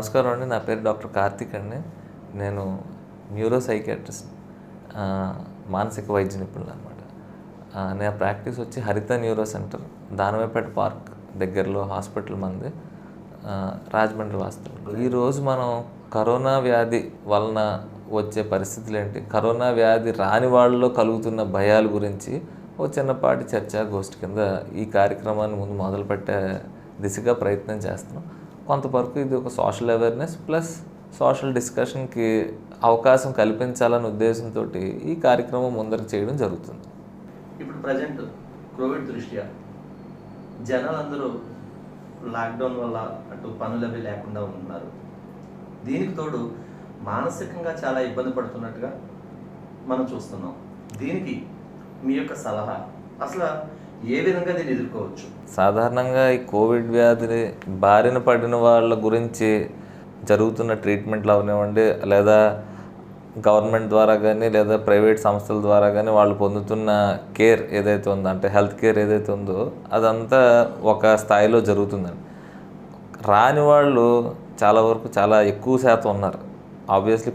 నమస్కారం అండి. నా పేరు డాక్టర్ కార్తిక్ అండి. నేను న్యూరో సైకియాట్రిస్ట్ మానసిక వైద్య నిపుణులు అనమాట నా ప్రాక్టీస్ వచ్చి Haritha neuro centre Danavaipeta park దగ్గరలో హాస్పిటల్ మంది రాజమండ్రి వాస్తవం ఈరోజు మనం కరోనా వ్యాధి వలన వచ్చే పరిస్థితులు ఏంటి కరోనా వ్యాధి రాని వాళ్ళలో కలుగుతున్న భయాల గురించి ఓ చిన్నపాటి చర్చా గోష్ఠి కింద ఈ కార్యక్రమాన్ని ముందు మొదలుపెట్టే దిశగా ప్రయత్నం చేస్తున్నాం. కొంతవరకు ఇది ఒక సోషల్ అవేర్నెస్ ప్లస్ సోషల్ డిస్కషన్కి అవకాశం కల్పించాలనే ఉద్దేశంతో ఈ కార్యక్రమం ముందరకు చేయడం జరుగుతుంది. ఇప్పుడు ప్రజెంట్ కోవిడ్ దృష్ట్యా జనాలందరూ లాక్డౌన్ వల్ల అటు పనులు అవి లేకుండా ఉంటున్నారు దీనికి తోడు మానసికంగా చాలా ఇబ్బంది పడుతున్నట్టుగా మనం చూస్తున్నాం. దీనికి మీ యొక్క సలహా? అసలు ఏ విధంగా దీన్ని ఎదుర్కోవచ్చు? సాధారణంగా ఈ కోవిడ్ వ్యాధిని బారిన పడిన వాళ్ళ గురించి జరుగుతున్న ట్రీట్మెంట్లు అవనివ్వండి లేదా గవర్నమెంట్ ద్వారా కానీ లేదా ప్రైవేట్ సంస్థల ద్వారా కానీ వాళ్ళు పొందుతున్న కేర్ ఏదైతే ఉందో అంటే హెల్త్ కేర్ ఏదైతే ఉందో అదంతా ఒక స్థాయిలో జరుగుతుందండి. రాని వాళ్ళు చాలా వరకు చాలా ఎక్కువ శాతం ఉన్నారు. ఆబ్వియస్లీ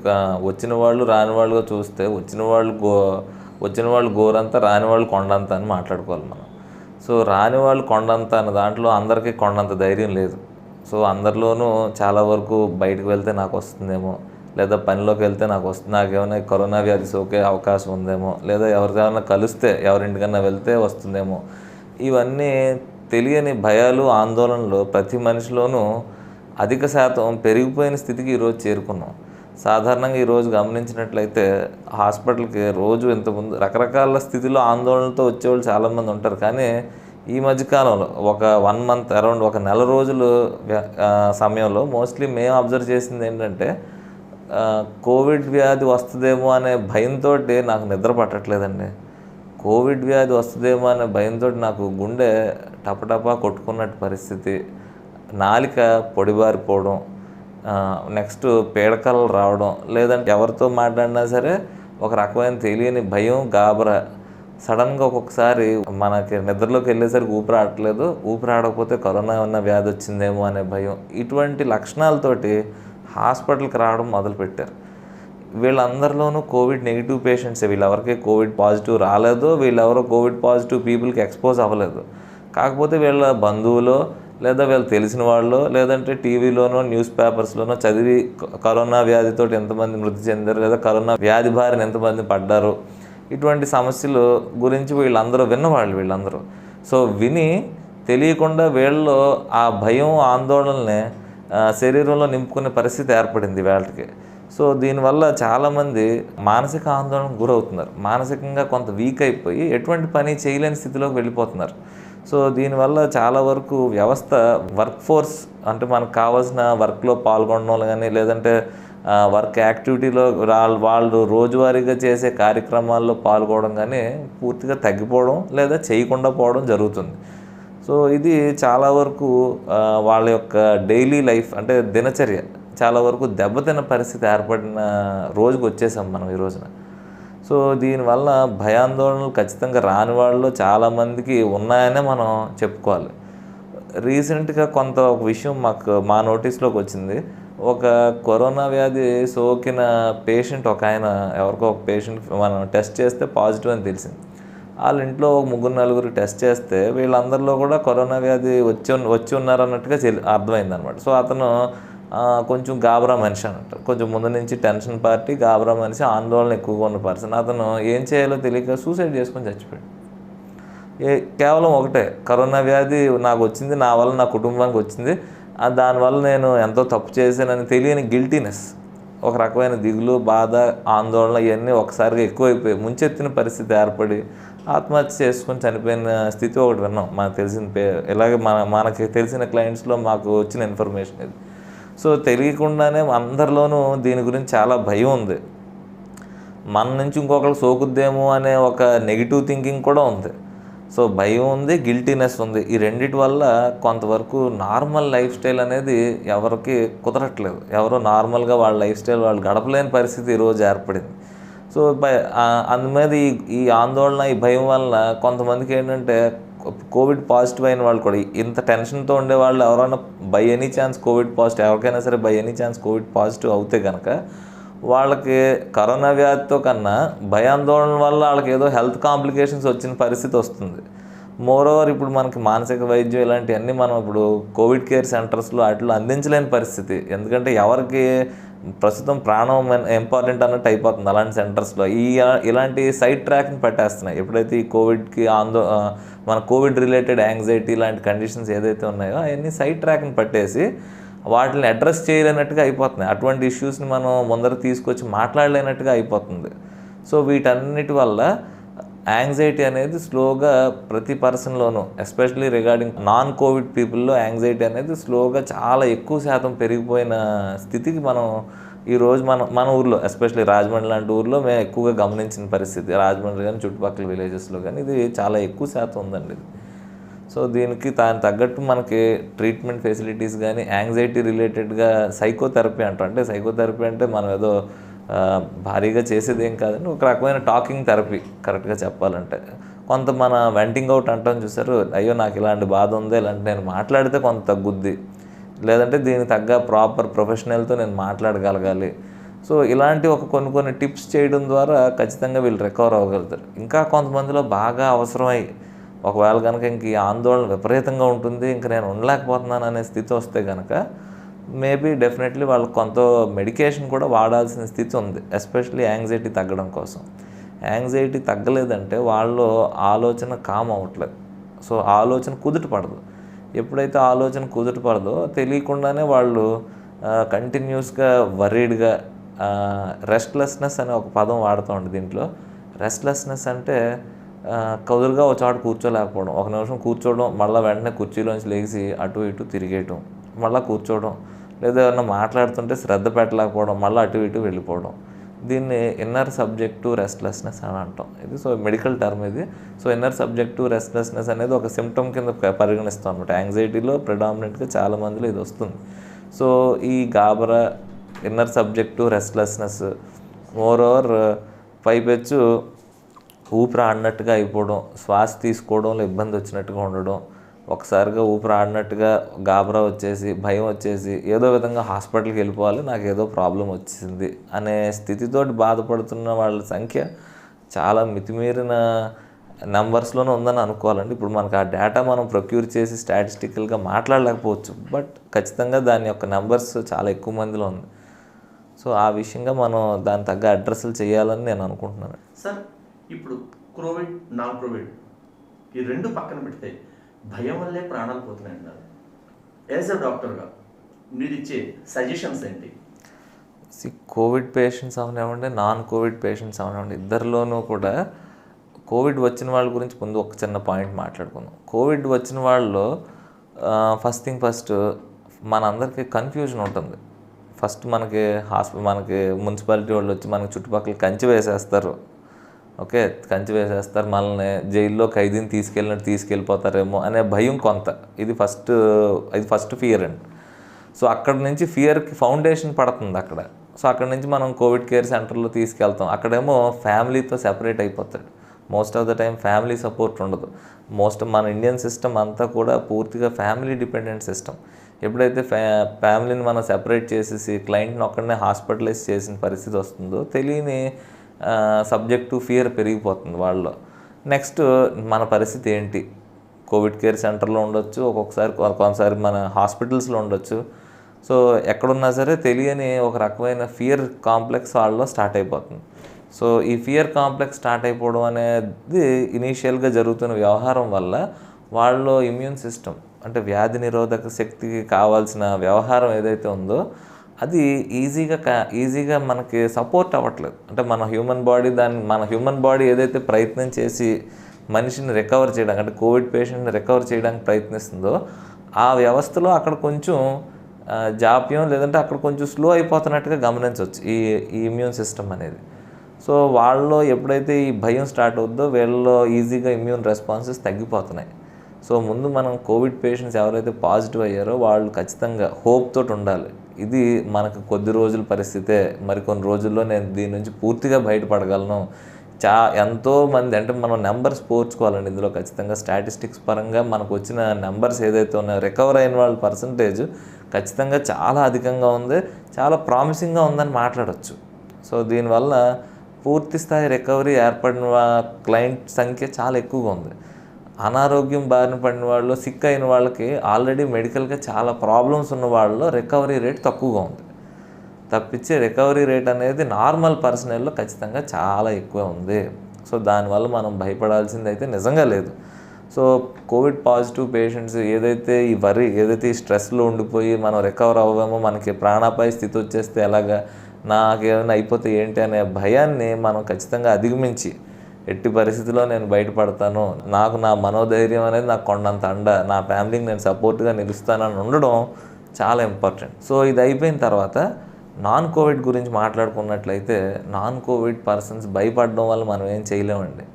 వచ్చిన వాళ్ళు రాని వాళ్ళుగా చూస్తే వచ్చిన వాళ్ళు గో వచ్చిన వాళ్ళు గోరంతా రాని వాళ్ళు కొండంత అని మాట్లాడుకోవాలి మనం. సో రాని వాళ్ళు కొండంత అన్న దాంట్లో అందరికీ కొండంత ధైర్యం లేదు. సో అందరిలోనూ చాలా వరకు బయటకు వెళ్తే నాకు వస్తుందేమో లేదా పనిలోకి వెళ్తే నాకు వస్తుంది నాకేమైనా కరోనా వ్యాధి సోకే అవకాశం ఉందేమో లేదా ఎవరికైనా కలిస్తే ఎవరింటికన్నా వెళ్తే వస్తుందేమో ఇవన్నీ తెలియని భయాలు ఆందోళనలు ప్రతి మనిషిలోనూ అధిక శాతం పెరిగిపోయిన స్థితికి ఈరోజు చేరుకున్నాం. సాధారణంగా ఈరోజు గమనించినట్లయితే హాస్పిటల్కి రోజు ఇంతకుముందు రకరకాల స్థితిలో ఆందోళనతో వచ్చేవాళ్ళు చాలామంది ఉంటారు. కానీ ఈ మధ్యకాలంలో ఒక వన్ మంత్ అరౌండ్ ఒక నెల రోజులు సమయంలో మోస్ట్లీ మేము అబ్జర్వ్ చేసింది ఏంటంటే కోవిడ్ వ్యాధి వస్తుందేమో అనే భయంతో నాకు నిద్ర పట్టట్లేదండి. కోవిడ్ వ్యాధి వస్తుందేమో అనే భయంతో నాకు గుండె టపటపా కొట్టుకున్నట్టు పరిస్థితి నాలిక పొడిబారిపోవడం నెక్స్ట్ పీడకలు రావడం లేదంటే ఎవరితో మాట్లాడినా సరే ఒక రకమైన తెలియని భయం గాబరా. సడన్గా ఒక్కొక్కసారి మనకి నిద్రలోకి వెళ్ళేసరికి ఊపిరి ఆడట్లేదు. ఊపిరి ఆడకపోతే కరోనా ఉన్న వ్యాధి వచ్చిందేమో అనే భయం. ఇటువంటి లక్షణాలతోటి హాస్పిటల్కి రావడం మొదలుపెట్టారు. వీళ్ళందరిలోనూ కోవిడ్ నెగిటివ్ పేషెంట్స్. వీళ్ళెవరికి కోవిడ్ పాజిటివ్ రాలేదు. వీళ్ళెవరో కోవిడ్ పాజిటివ్ పీపుల్కి ఎక్స్పోజ్ అవ్వలేదు. కాకపోతే వీళ్ళ బంధువులు లేదా వీళ్ళు తెలిసిన వాళ్ళు లేదంటే టీవీలోనో న్యూస్ పేపర్స్లోనో చదివి కరోనా వ్యాధితో ఎంతమంది మృతి చెందారు లేదా కరోనా వ్యాధి బారిన ఎంతమంది పడ్డారు ఇటువంటి సమస్యలు గురించి వీళ్ళందరూ విన్నవాళ్ళు వీళ్ళందరూ. సో విని తెలియకుండా వీళ్ళు ఆ భయం ఆందోళనని శరీరంలో నింపుకునే పరిస్థితి ఏర్పడింది వాళ్ళకి. సో దీనివల్ల చాలామంది మానసిక ఆందోళనకు గురవుతున్నారు. మానసికంగా కొంత వీక్ అయిపోయి ఎటువంటి పని చేయలేని స్థితిలోకి వెళ్ళిపోతున్నారు. సో దీనివల్ల చాలా వరకు వ్యవస్థ వర్క్ ఫోర్స్ అంటే మనకు కావాల్సిన వర్క్లో పాల్గొనడం కానీ లేదంటే వర్క్ యాక్టివిటీలో వాళ్ళు రోజువారీగా చేసే కార్యక్రమాల్లో పాల్గొనడం కానీ పూర్తిగా తగ్గిపోవడం లేదా చేయకుండా పోవడం జరుగుతుంది. సో ఇది చాలా వరకు వాళ్ళ యొక్క డైలీ లైఫ్ అంటే దినచర్య. చాలా వరకు దెబ్బతిన్న పరిస్థితి ఏర్పడిన రోజుకు వచ్చేసాం మనం ఈ రోజున. సో దీనివల్ల భయాందోళనలు ఖచ్చితంగా రాని వాళ్ళు చాలామందికి ఉన్నాయనే మనం చెప్పుకోవాలి. రీసెంట్గా కొంత ఒక విషయం మాకు మా నోటీస్లోకి వచ్చింది. ఒక కరోనా వ్యాధి సోకిన పేషెంట్ ఒక ఆయన ఎవరికో ఒక పేషెంట్ మనం టెస్ట్ చేస్తే పాజిటివ్ అని తెలిసింది. వాళ్ళ ఇంట్లో ఒక ముగ్గురు నలుగురు టెస్ట్ చేస్తే వీళ్ళందరిలో కూడా కరోనా వ్యాధి వచ్చి వచ్చి ఉన్నారన్నట్టుగా అర్థమైంది అనమాట సో అతను కొంచెం గాబరా మనిషి అంటారు. కొంచెం ముందు నుంచి టెన్షన్ పార్టీ గాబరా మనిషి ఆందోళన ఎక్కువగా ఉన్న పర్సన్. అతను ఏం చేయాలో తెలియక సూసైడ్ చేసుకొని చచ్చిపోయాడు. ఏ కేవలం ఒకటే కరోనా వ్యాధి నాకు వచ్చింది నా వల్ల నా కుటుంబానికి వచ్చింది. దానివల్ల నేను ఎంతో తప్పు చేశానని తెలియని గిల్టీనెస్ ఒక రకమైన దిగులు బాధ ఆందోళన ఇవన్నీ ఒకసారిగా ఎక్కువైపోయి ముంచెత్తిన పరిస్థితి ఏర్పడి ఆత్మహత్య చేసుకొని చనిపోయిన స్థితి ఒకటి విన్నాం. మనకు తెలిసిన పే ఇలాగే మన మనకి తెలిసిన క్లయింట్స్లో మాకు వచ్చిన ఇన్ఫర్మేషన్ ఇది. సో తెలియకుండానే అందరిలోనూ దీని గురించి చాలా భయం ఉంది. మన నుంచి ఇంకొకరు సోకుద్దేమో అనే ఒక నెగిటివ్ థింకింగ్ కూడా ఉంది. సో భయం ఉంది గిల్టీనెస్ ఉంది. ఈ రెండిటి వల్ల కొంతవరకు నార్మల్ లైఫ్ స్టైల్ అనేది ఎవరికి కుదరట్లేదు. ఎవరో నార్మల్గా వాళ్ళ లైఫ్ స్టైల్ వాళ్ళు గడపలేని పరిస్థితి ఈరోజు ఏర్పడింది. సో అందుమీద అందు మీద ఈ ఈ ఆందోళన ఈ భయం వలన కొంతమందికి ఏంటంటే కోవిడ్ పాజిటివ్ అయిన వాళ్ళు కూడా ఇంత టెన్షన్తో ఉండే వాళ్ళు ఎవరైనా by any chance Covid positive ఎవరికైనా సరే by any chance Covid positive అవుతే కనుక వాళ్ళకి కరోనా వ్యాధితో కన్నా భయాందోళన వల్ల వాళ్ళకి ఏదో హెల్త్ కాంప్లికేషన్స్ వచ్చిన పరిస్థితి వస్తుంది. మోర్ ఓవర్ ఇప్పుడు మనకి మానసిక వైద్యం ఇలాంటివన్నీ మనం ఇప్పుడు కోవిడ్ కేర్ సెంటర్స్లో వాటిలో అందించలేని పరిస్థితి. ఎందుకంటే ఎవరికి ప్రస్తుతం ప్రాణం ఇంపార్టెంట్ అన్నట్టు అయిపోతుంది. అలాంటి సెంటర్స్లో ఈ ఇలాంటి సైడ్ ట్రాక్ని పెట్టేస్తున్నాయి. ఎప్పుడైతే ఈ కోవిడ్కి ఆందో మన కోవిడ్ రిలేటెడ్ యాంగ్జైటీ ఇలాంటి కండిషన్స్ ఏదైతే ఉన్నాయో అవన్నీ సైడ్ ట్రాక్ని పట్టేసి వాటిని అడ్రస్ చేయలేనట్టుగా అయిపోతున్నాయి. అటువంటి ఇష్యూస్ని మనం ముందర తీసుకొచ్చి మాట్లాడలేనట్టుగా అయిపోతుంది. సో వీటన్నిటి వల్ల యాంగ్జైటీ అనేది స్లోగా ప్రతి పర్సన్లోనూ ఎస్పెషలీ రిగార్డింగ్ నాన్ కోవిడ్ పీపుల్లో యాంగ్జైటీ అనేది స్లోగా చాలా ఎక్కువ శాతం పెరిగిపోయిన స్థితికి మనం ఈరోజు మన మన ఊర్లో ఎస్పెషలీ రాజమండ్రి లాంటి ఊర్లో మేము ఎక్కువగా గమనించిన పరిస్థితి. రాజమండ్రి కానీ చుట్టుపక్కల విలేజెస్లో కానీ ఇది చాలా ఎక్కువ శాతం ఉందండి ఇది. సో దీనికి దాని తగ్గట్టు మనకి ట్రీట్మెంట్ ఫెసిలిటీస్ కానీ యాంగ్జైటీ రిలేటెడ్గా సైకోథెరపీ అంటారు అంటే సైకోథెరపీ అంటే మనం ఏదో భారీగా చేసేది ఏం కాదండి. ఒక రకమైన టాకింగ్ థెరపీ కరెక్ట్గా చెప్పాలంటే. కొంత మన వెంటింగ్ అవుట్ అంటాం చూసారు. అయ్యో నాకు ఇలాంటి బాధ ఉంది ఇలాంటి నేను మాట్లాడితే కొంత తగ్గుద్ది. లేదంటే దీనికి తగ్గ ప్రాపర్ ప్రొఫెషనల్తో నేను మాట్లాడగలగాలి. సో ఇలాంటి ఒక కొన్ని కొన్ని టిప్స్ చేయడం ద్వారా ఖచ్చితంగా వీళ్ళు రికవర్ అవ్వగలుగుతారు. ఇంకా కొంతమందిలో బాగా అవసరమై ఒకవేళ కనుక ఇంక ఈ ఆందోళన విపరీతంగా ఉంటుంది ఇంక నేను ఉండలేకపోతున్నాను అనే స్థితి వస్తే కనుక మేబీ డెఫినెట్లీ వాళ్ళకి కొంత మెడికేషన్ కూడా వాడాల్సిన స్థితి ఉంది ఎస్పెషల్లీ యాంగ్జైటీ తగ్గడం కోసం. యాంగ్జైటీ తగ్గలేదంటే వాళ్ళు ఆలోచన కామ్ అవ్వట్లేదు. సో ఆలోచన కుదుట పడదు. ఎప్పుడైతే ఆలోచన కుదుట పడదో తెలియకుండానే వాళ్ళు కంటిన్యూస్గా వరీడ్గా రెస్ట్లెస్నెస్ అనే ఒక పదం వాడుతూ ఉండే దీంట్లో. రెస్ట్లెస్నెస్ అంటే కదురుగా కదులుగా ఒక చోట కూర్చోలేకపోవడం. ఒక నిమిషం కూర్చోవడం మళ్ళీ వెంటనే కుర్చీలోంచి లేచి అటు ఇటు తిరిగేయటం మళ్ళీ కూర్చోవడం లేదా ఏమన్నా మాట్లాడుతుంటే శ్రద్ధ పెట్టలేకపోవడం మళ్ళీ అటు ఇటు వెళ్ళిపోవడం. దీన్ని ఇన్నర్ సబ్జెక్టు రెస్ట్లెస్నెస్ అని అంటాం. ఇది సో మెడికల్ టర్మ్ ఇది. సో ఇన్నర్ సబ్జెక్టు రెస్ట్లెస్నెస్ అనేది ఒక సిమ్టమ్ కింద పరిగణిస్తాం అనమాట యాంగ్జైటీలో ప్రిడామినెంట్గా చాలా మందిలో ఇది వస్తుంది. సో ఈ గాబరా inner subject restlessness moreover పైపెచ్చు ఊపిరి ఆడినట్టుగా అయిపోవడం శ్వాస తీసుకోవడంలో ఇబ్బంది వచ్చినట్టుగా ఉండడం ఒకసారిగా ఊపిరి ఆడినట్టుగా గాబరా వచ్చేసి భయం వచ్చేసి ఏదో విధంగా హాస్పిటల్కి వెళ్ళిపోవాలి నాకు ఏదో ప్రాబ్లం వచ్చింది అనే స్థితితోటి బాధపడుతున్న వాళ్ళ సంఖ్య చాలా మితిమీరిన నెంబర్స్లోనే ఉందని అనుకోవాలండి. ఇప్పుడు మనకు ఆ డేటా మనం ప్రొక్యూర్ చేసి స్టాటిస్టికల్గా మాట్లాడలేకపోవచ్చు. బట్ ఖచ్చితంగా దాని యొక్క నెంబర్స్ చాలా ఎక్కువ మందిలో ఉంది. సో ఆ విషయంగా మనం దాని తగ్గ అడ్రస్లు చేయాలని నేను అనుకుంటున్నాను. సార్ ఇప్పుడు కోవిడ్ నాన్ కోవిడ్ ఈ రెండు పక్కన పెడితే భయం వల్లే ప్రాణాలు పోతున్నాయి అన్నారు యాజ్ అ డాక్టర్గా మీరు ఇచ్చే సజెషన్స్ ఏంటి? కోవిడ్ పేషెంట్స్ అవనివ్వండి నాన్ కోవిడ్ పేషెంట్స్ అవనివ్వండి ఇద్దరిలోనూ కూడా కోవిడ్ వచ్చిన వాళ్ళ గురించి ముందు ఒక చిన్న పాయింట్ మాట్లాడుకుందాం. కోవిడ్ వచ్చిన వాళ్ళు ఫస్ట్ థింగ్ ఫస్ట్ మనందరికీ కన్ఫ్యూజన్ ఉంటుంది. ఫస్ట్ మనకి హాస్పిటల్ మనకి మున్సిపాలిటీ వాళ్ళు వచ్చి మనకి చుట్టుపక్కల కంచి వేసేస్తారు. ఓకే కంచి వేసేస్తారు మనల్ని జైల్లో ఖైదీని తీసుకెళ్ళినట్టు తీసుకెళ్ళిపోతారేమో అనే భయం కొంత. ఇది ఫస్ట్ ఇది ఫస్ట్ ఫియర్ అండి. సో అక్కడ నుంచి ఫియర్కి ఫౌండేషన్ పడుతుంది అక్కడ. సో అక్కడ నుంచి మనం కోవిడ్ కేర్ సెంటర్లో తీసుకెళ్తాం. అక్కడేమో ఫ్యామిలీతో సెపరేట్ అయిపోతాడు. Most of the time family support ఉండదు. మోస్ట్ మన ఇండియన్ సిస్టమ్ అంతా కూడా పూర్తిగా ఫ్యామిలీ డిపెండెంట్ సిస్టమ్. ఎప్పుడైతే ఫ్యా ఫ్యామిలీని మనం సెపరేట్ చేసేసి క్లయింట్ని ఒక్కడనే హాస్పిటలైజ్ చేసిన పరిస్థితి వస్తుందో తెలియని సబ్జెక్టు ఫియర్ పెరిగిపోతుంది వాళ్ళలో. నెక్స్ట్ మన పరిస్థితి ఏంటి? కోవిడ్ కేర్ సెంటర్లో ఉండొచ్చు ఒక్కొక్కసారి కొంతసారి మన హాస్పిటల్స్లో ఉండొచ్చు. సో ఎక్కడున్నా సరే తెలియని ఒక రకమైన ఫియర్ కాంప్లెక్స్ వాళ్ళలో స్టార్ట్ అయిపోతుంది. సో ఈ ఫియర్ కాంప్లెక్స్ స్టార్ట్ అయిపోవడం అనేది ఇనీషియల్గా జరుగుతున్న వ్యవహారం వల్ల వాళ్ళలో ఇమ్యూన్ సిస్టమ్ అంటే వ్యాధి నిరోధక శక్తికి కావాల్సిన వ్యవహారం ఏదైతే ఉందో అది ఈజీగా ఈజీగా మనకి సపోర్ట్ అవ్వట్లేదు. అంటే మన హ్యూమన్ బాడీ దాన్ని మన హ్యూమన్ బాడీ ఏదైతే ప్రయత్నం చేసి మనిషిని రికవర్ చేయడానికి అంటే కోవిడ్ పేషెంట్ని రికవర్ చేయడానికి ప్రయత్నిస్తుందో ఆ వ్యవస్థలో అక్కడ కొంచెం జాప్యం లేదంటే అక్కడ కొంచెం స్లో అయిపోతున్నట్టుగా గమనించవచ్చు ఈ ఈ ఇమ్యూన్ సిస్టమ్ అనేది. సో వాళ్ళలో ఎప్పుడైతే ఈ భయం స్టార్ట్ అవుద్దో వీళ్ళలో ఈజీగా ఇమ్యూన్ రెస్పాన్సెస్ తగ్గిపోతున్నాయి. సో ముందు మనం కోవిడ్ పేషెంట్స్ ఎవరైతే పాజిటివ్ అయ్యారో వాళ్ళు ఖచ్చితంగా హోప్ తోటి ఉండాలి. ఇది మనకు కొద్ది రోజుల పరిస్థితే మరికొన్ని రోజుల్లో నేను దీని నుంచి పూర్తిగా బయటపడగలను. చా ఎంతో మంది అంటే మనం నెంబర్స్ పోర్చుకోవాలండి ఇందులో ఖచ్చితంగా. స్టాటిస్టిక్స్ పరంగా మనకు వచ్చిన నెంబర్స్ ఏదైతే ఉన్నాయో రికవర్ అయిన వాళ్ళ పర్సంటేజ్ ఖచ్చితంగా చాలా అధికంగా ఉంది. చాలా ప్రామిసింగ్గా ఉందని మాట్లాడవచ్చు సో దీనివల్ల పూర్తి స్థాయి రికవరీ ఏర్పడిన క్లయింట్ సంఖ్య చాలా ఎక్కువగా ఉంది. అనారోగ్యం బారిన పడిన వాళ్ళు సిక్ అయిన వాళ్ళకి ఆల్రెడీ మెడికల్గా చాలా ప్రాబ్లమ్స్ ఉన్న వాళ్ళలో రికవరీ రేట్ తక్కువగా ఉంది. తప్పించి రికవరీ రేట్ అనేది నార్మల్ పర్సనల్లో ఖచ్చితంగా చాలా ఎక్కువ ఉంది. సో దానివల్ల మనం భయపడాల్సింది అయితే నిజంగా లేదు. సో కోవిడ్ పాజిటివ్ పేషెంట్స్ ఏదైతే ఈ వరి ఏదైతే ఈ స్ట్రెస్లో ఉండిపోయి మనం రికవర్ అవ్వమో మనకి ప్రాణాపాయ స్థితి వచ్చేస్తే ఎలాగా నాకేమైనా అయిపోతే ఏంటి అనే భయాన్ని మనం ఖచ్చితంగా అధిగమించి ఎట్టి పరిస్థితిలో నేను బయటపడతాను. నాకు నా మనోధైర్యం అనేది నాకు కొండంత అండ. నా ఫ్యామిలీకి నేను సపోర్ట్గా నిలుస్తానని ఉండడం చాలా ఇంపార్టెంట్. సో ఇది అయిపోయిన తర్వాత నాన్ కోవిడ్ గురించి మాట్లాడుకున్నట్లయితే నాన్ కోవిడ్ పర్సన్స్ భయపడడం వల్ల మనం ఏం చేయలేమండి.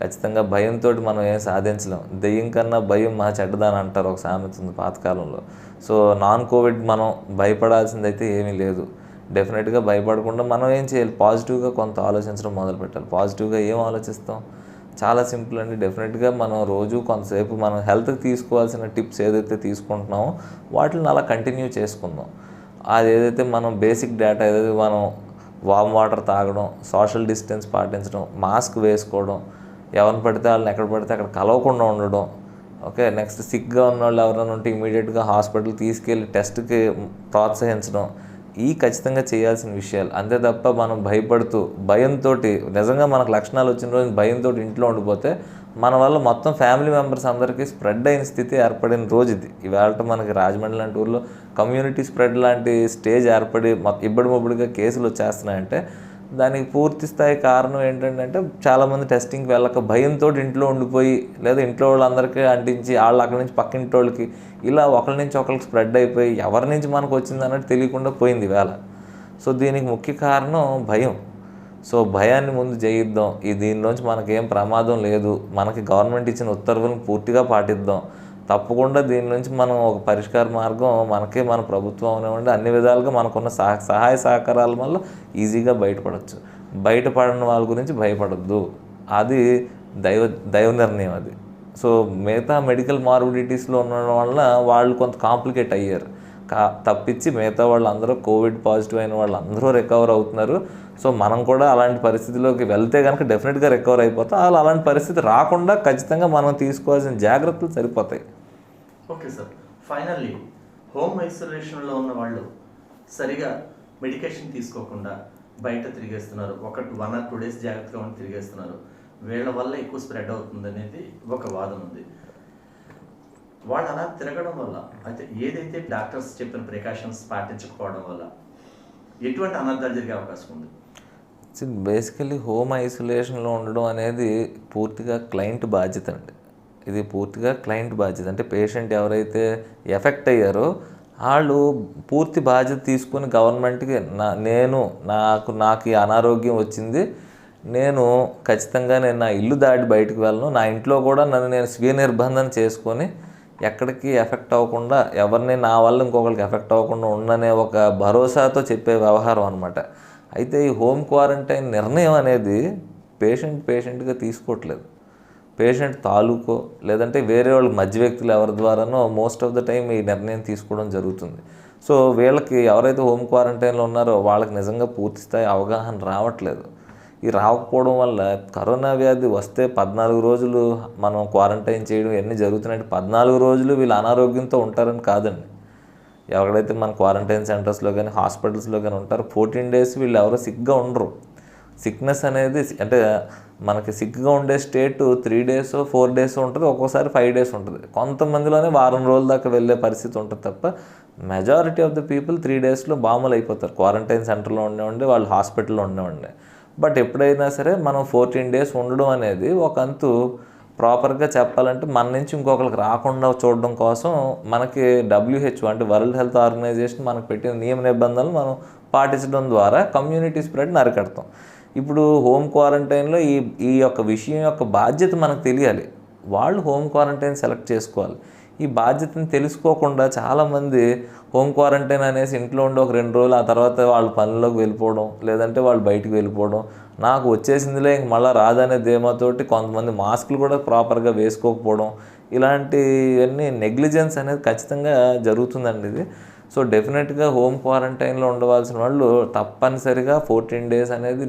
ఖచ్చితంగా భయంతో మనం ఏం సాధించలేం. దెయ్యం కన్నా భయం మా చెడ్డదని అంటారు ఒక సామెత ఉంది పాతకాలంలో. సో నాన్ కోవిడ్ మనం భయపడాల్సిందైతే ఏమీ లేదు. డెఫినెట్గా భయపడకుండా మనం ఏం చేయాలి? పాజిటివ్గా కొంత ఆలోచించడం మొదలు పెట్టాలి. పాజిటివ్గా ఏం ఆలోచిస్తాం? చాలా సింపుల్ అండి. డెఫినెట్గా మనం రోజు కొంతసేపు మనం హెల్త్కి తీసుకోవాల్సిన టిప్స్ ఏదైతే తీసుకుంటున్నామో వాటిని అలా కంటిన్యూ చేసుకుందాం. అది ఏదైతే మనం బేసిక్ డేటా ఏదైతే మనం వామ్ వాటర్ తాగడం సోషల్ డిస్టెన్స్ పాటించడం మాస్క్ వేసుకోవడం ఎవరిని పడితే వాళ్ళని ఎక్కడ పడితే అక్కడ కలవకుండా ఉండడం ఓకే? నెక్స్ట్ సిక్గా ఉన్న వాళ్ళు ఎవరైనా ఉంటే ఇమీడియట్గా హాస్పిటల్ తీసుకెళ్ళి టెస్ట్కి ప్రోత్సహించడం ఈ ఖచ్చితంగా చేయాల్సిన విషయాలు. అంతే తప్ప మనం భయపడుతూ భయంతో నిజంగా మనకు లక్షణాలు వచ్చిన రోజు భయంతో ఇంట్లో ఉండిపోతే మన వల్ల మొత్తం ఫ్యామిలీ మెంబర్స్ అందరికీ స్ప్రెడ్ అయిన స్థితి ఏర్పడిన రోజు ఇది. ఇవాళ మనకి రాజమండ్రి లాంటి ఊర్లో కమ్యూనిటీ స్ప్రెడ్ లాంటి స్టేజ్ ఏర్పడి మొత్తం ఇబ్బడి ముబ్బడిగా కేసులు వచ్చేస్తున్నాయంటే దానికి పూర్తి స్థాయి కారణం ఏంటంటే చాలామంది టెస్టింగ్కి వెళ్ళక భయంతో ఇంట్లో ఉండిపోయి లేదా ఇంట్లో వాళ్ళందరికీ అంటించి వాళ్ళు అక్కడి నుంచి పక్కింటి వాళ్ళకి ఇలా ఒకరి నుంచి ఒకరికి స్ప్రెడ్ అయిపోయి ఎవరి నుంచి మనకు వచ్చింది అన్నట్టు తెలియకుండా పోయింది వేళ. సో దీనికి ముఖ్య కారణం భయం. సో భయాన్ని ముందు జయిద్దాం. ఈ దీనిలోంచి మనకేం ప్రమాదం లేదు. మనకి గవర్నమెంట్ ఇచ్చిన ఉత్తర్వులను పూర్తిగా పాటిద్దాం. తప్పకుండా దీని నుంచి మనం ఒక పరిష్కార మార్గం మనకే మన ప్రభుత్వం అవనివ్వండి అన్ని విధాలుగా మనకున్న సహ సహాయ సహకారాల వల్ల ఈజీగా బయటపడవచ్చు బయటపడిన వాళ్ళ గురించి భయపడద్దు. అది దైవ దైవ నిర్ణయం అది. సో మిగతా మెడికల్ మార్బిడిటీస్లో ఉండడం వల్ల వాళ్ళు కొంత కాంప్లికేట్ అయ్యారు. కా తప్పించి మిగతా వాళ్ళందరూ కోవిడ్ పాజిటివ్ అయిన వాళ్ళందరూ రికవర్ అవుతున్నారు. సో మనం కూడా అలాంటి పరిస్థితిలోకి వెళ్తే కనుక డెఫినెట్గా రికవర్ అయిపోతాం. అలా అలాంటి పరిస్థితి రాకుండా ఖచ్చితంగా మనం తీసుకోవాల్సిన జాగ్రత్తలు సరిపోతాయి. Okay sir. ఫైనల్లీ హోమ్ ఐసోలేషన్లో ఉన్న వాళ్ళు సరిగా మెడికేషన్ తీసుకోకుండా బయట తిరిగేస్తున్నారు. ఒక వన్ ఆర్ టూ డేస్ జాగ్రత్తగా ఉండి తిరిగేస్తున్నారు. వీళ్ళ వల్ల ఎక్కువ స్ప్రెడ్ అవుతుంది అనేది ఒక వాదన ఉంది. వాళ్ళు అలా తిరగడం వల్ల అయితే ఏదైతే డాక్టర్స్ చెప్పిన ప్రికాషన్స్ పాటించకపోవడం వల్ల ఎటువంటి అనర్థాలు జరిగే అవకాశం ఉంది? బేసికలీ హోమ్ ఐసోలేషన్లో ఉండడం అనేది పూర్తిగా క్లయింట్ బాధ్యత అండి. ఇది పూర్తిగా క్లయింట్ బాధ్యత. అంటే పేషెంట్ ఎవరైతే ఎఫెక్ట్ అయ్యారో వాళ్ళు పూర్తి బాధ్యత తీసుకొని గవర్నమెంట్కి నా నేను నాకు నాకు ఈ అనారోగ్యం వచ్చింది నేను ఖచ్చితంగా నేను నా ఇల్లు దాటి బయటకు వెళ్ళను నా ఇంట్లో కూడా నన్ను నేను స్వీయ నిర్బంధన చేసుకొని ఎక్కడికి ఎఫెక్ట్ అవ్వకుండా ఎవరిని నా వల్ల ఇంకొకరికి ఎఫెక్ట్ అవ్వకుండా ఉండనే ఒక భరోసాతో చెప్పే వ్యవహారం అనమాట అయితే ఈ హోమ్ క్వారంటైన్ నిర్ణయం అనేది పేషెంట్ పేషెంట్గా తీసుకోవట్లేదు. పేషెంట్ తాలూకో లేదంటే వేరే వాళ్ళ మధ్య వ్యక్తులు ఎవరి ద్వారానో మోస్ట్ ఆఫ్ ద టైం ఈ నిర్ణయం తీసుకోవడం జరుగుతుంది. సో వీళ్ళకి ఎవరైతే హోమ్ క్వారంటైన్లో ఉన్నారో వాళ్ళకి నిజంగా పూర్తి స్థాయి అవగాహన రావట్లేదు. ఈ రాకపోవడం వల్ల కరోనా వ్యాధి వస్తే పద్నాలుగు రోజులు మనం క్వారంటైన్ చేయడం ఇవన్నీ జరుగుతున్నాయంటే పద్నాలుగు రోజులు వీళ్ళు అనారోగ్యంతో ఉంటారని కాదండి. ఎవరైతే మన క్వారంటైన్ సెంటర్స్లో కానీ హాస్పిటల్స్లో కానీ ఉంటారో ఫోర్టీన్ డేస్ వీళ్ళు ఎవరో సిక్గా ఉండరు. సిక్నెస్ అనేది అంటే మనకి సిక్గా ఉండే state three days four days ఉంటుంది ఒక్కోసారి ఫైవ్ డేస్ ఉంటుంది. కొంతమందిలోనే వారం రోజుల దాకా వెళ్ళే పరిస్థితి ఉంటుంది తప్ప majority of the people three డేస్లో బాములు అయిపోతారు. క్వారంటైన్ సెంటర్లో ఉండేవండి వాళ్ళు హాస్పిటల్లో ఉండేవండి బట్ ఎప్పుడైనా సరే మనం ఫోర్టీన్ డేస్ ఉండడం అనేది ఒక అంతు ప్రాపర్గా చెప్పాలంటే మన నుంచి ఇంకొకరికి రాకుండా చూడడం కోసం మనకి డబ్ల్యూహెచ్ఓ అంటే వరల్డ్ హెల్త్ ఆర్గనైజేషన్ మనకు పెట్టిన నియమ నిబంధనలు మనం పాటించడం ద్వారా కమ్యూనిటీ స్ప్రెడ్ని అరికడతాం. ఇప్పుడు హోమ్ క్వారంటైన్లో ఈ ఈ యొక్క విషయం యొక్క బాధ్యత మనకు తెలియాలి. వాళ్ళు హోమ్ క్వారంటైన్ సెలెక్ట్ చేసుకోవాలి. ఈ బాధ్యతను తెలుసుకోకుండా చాలామంది హోమ్ క్వారంటైన్ అనేసి ఇంట్లో ఉండి ఒక రెండు రోజులు ఆ తర్వాత వాళ్ళ పనుల్లోకి వెళ్ళిపోవడం లేదంటే వాళ్ళు బయటికి వెళ్ళిపోవడం నాకు వచ్చేసిందిలే ఇంక మళ్ళీ రాదనే ధీమాతోటి కొంతమంది మాస్కులు కూడా ప్రాపర్గా వేసుకోకపోవడం ఇలాంటివన్నీ నెగ్లిజెన్స్ అనేది ఖచ్చితంగా జరుగుతుందండి ఇది. సో డెఫినెట్గా హోమ్ క్వారంటైన్లో ఉండవలసిన వాళ్ళు తప్పనిసరిగా ఫోర్టీన్ డేస్ అనేది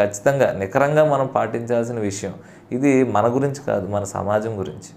ఖచ్చితంగా నికరంగా మనం పాటించాల్సిన విషయం. ఇది మన గురించి కాదు మన సమాజం గురించి.